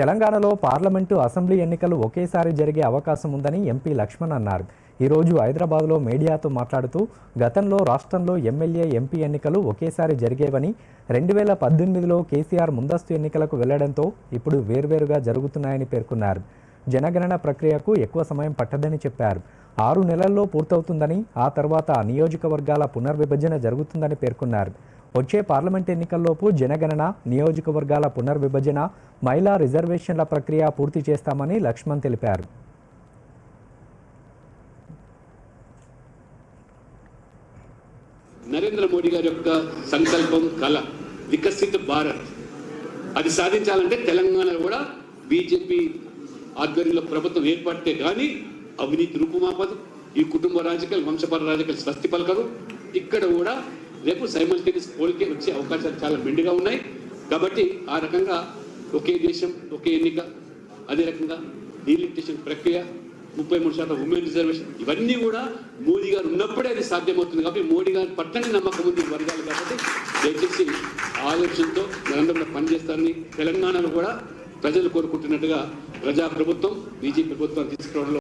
తెలంగాణలో parliament assembly ఎన్నికలు ఒకేసారి జరిగే అవకాశం ఉందని ఎంపీ లక్ష్మణ్ అన్నారు. ఈరోజు హైదరాబాద్లో మీడియాతో మాట్లాడుతూ గతంలో రాష్ట్రంలో ఎమ్మెల్యే ఎంపీ ఎన్నికలు ఒకేసారి జరిగేవని రెండు వేల పద్దెనిమిదిలో కేసీఆర్ ముందస్తు ఎన్నికలకు వెళ్ళడంతో ఇప్పుడు వేర్వేరుగా జరుగుతున్నాయని పేర్కొన్నారు. జనగణన ప్రక్రియకు ఎక్కువ సమయం పట్టదని చెప్పారు. ఆరు నెలల్లో పూర్తవుతుందని ఆ తర్వాత నియోజకవర్గాల పునర్విభజన జరుగుతుందని పేర్కొన్నారు. వచ్చే పార్లమెంట్ ఎన్నికల్లోపు జనగణన నియోజకవర్గాల పునర్విభజన మహిళా రిజర్వేషన్ల ప్రక్రియ పూర్తి చేస్తామని లక్ష్మణ్ తెలిపారు. నరేంద్ర మోడీ గారి యొక్క సంకల్పం కళ వికసిత భారత్. అది సాధించాలంటే తెలంగాణలో కూడా బీజేపీ ఆధ్వర్యంలో ప్రభుత్వం ఏర్పడితే కానీ అవినీతి రూపుమాపదు. ఈ కుటుంబ రాజకీయాలు వంశపర రాజకీయాలు స్వస్తి పలకరు. ఇక్కడ కూడా రేపు సైమల్టేనియస్ పోలికే వచ్చే అవకాశాలు చాలా మెండుగా ఉన్నాయి. కాబట్టి ఆ రకంగా ఒకే దేశం ఒకే ఎన్నిక అదే రకంగా డీలిమిటేషన్ ప్రక్రియ ముప్పై మూడు శాతం ఉమెన్ రిజర్వేషన్ ఇవన్నీ కూడా మోడీ గారు ఉన్నప్పుడే అది సాధ్యమవుతుంది కాబట్టి మోడీ గారి పట్టని నమ్మకం ఉంది వర్గాలు కాబట్టి దయచేసి ఆలోచనతో నిరంతరంలో పనిచేస్తారని తెలంగాణలో కూడా ప్రజలు కోరుకుంటున్నట్టుగా ప్రజా ప్రభుత్వం బీజేపీ ప్రభుత్వం తీసుకురావడంలో